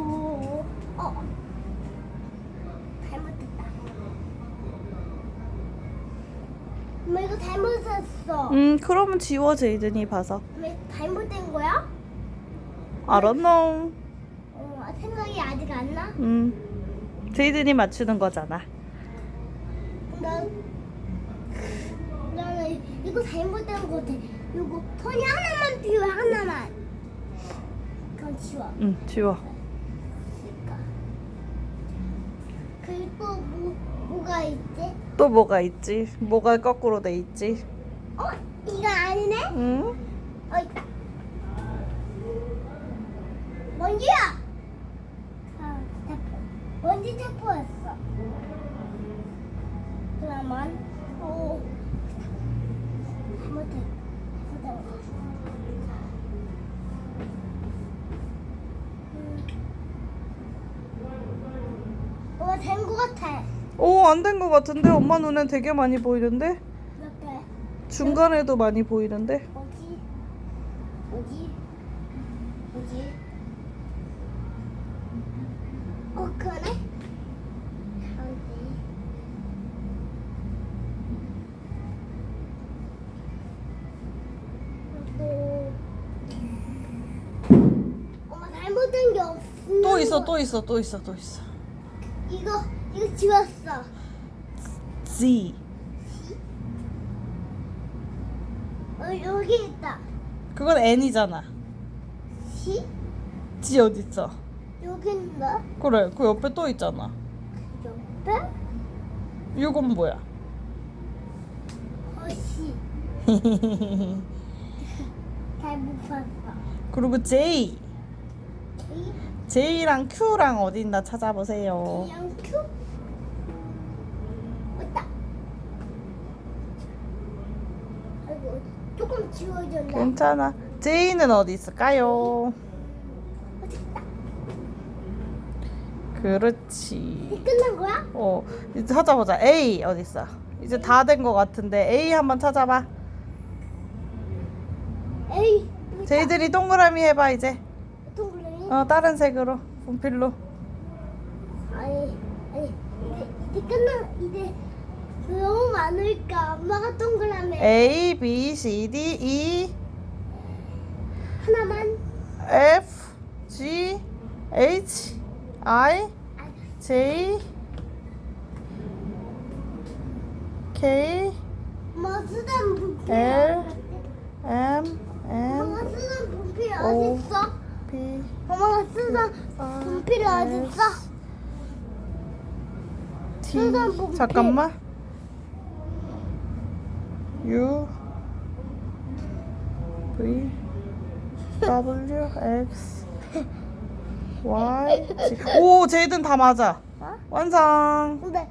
어, 어. 잘못했다. 엄마 이거 잘못했어. 음 그러면 지워 제이든이 봐서 왜 잘못된 거야? I don't know 어, 생각이 아직 안 나? 음 제이든이 맞추는 거잖아 나 나는 이거 잘못된 거 같아. 이거 손이 하나만 필요해 하나만. 그럼 지워. 응 지워 그리고 또 뭐, 뭐가 있지? 또 뭐가 있지 뭐가 거꾸로 돼 있지 어? 이거 아니네? 응 어 있다. 먼지야. 아. 먼지 테프였어. 그러면 또 된거 같아. 오 안된거 같은데 엄마 눈엔 되게 많이 보이는데 몇 개? 중간에도 많이 보이는데 어디? 어디? 어디? 어, 그러네? 어디? 또 엄마 잘못된 게 없어. 또 있어 또 있어 또 있어 또 있어 이거 이거 지웠어. Z 어 여기 있다. 그건 N이잖아 시? G 어디 있어 여기 있나? 그래 그 옆에 또 있잖아 옆에? 이건 뭐야 어시. 잘못 봤어. 그리고 J 이 J랑 Q랑 어디 있나 찾아보세요 그냥 큐. 왔다. 아이고 조금 지워졌나? 괜찮아 J는 어디 있을까요 어딨다. 그렇지 이제 끝난 거야? 어 이제 찾아보자 A 어디 있어 이제 다된거 같은데 A 한번 찾아봐 에이. 여기 있다. 제이들이 동그라미 해봐 이제? 어 다른 색으로 분필로. 아니 아니 이제 끝나 이제 너무 많으니까 엄마가 동그라미 A B C D E. 하나만. F G H I J K 분필 L M 엄마가 N 쓰던 분필 O. 어딨어? P R 분필이 어딨어? 쓰던 분필. 잠깐만. U. V. W. X. Y. Z. 오 제이든 다 맞아. 어? 완성. 근데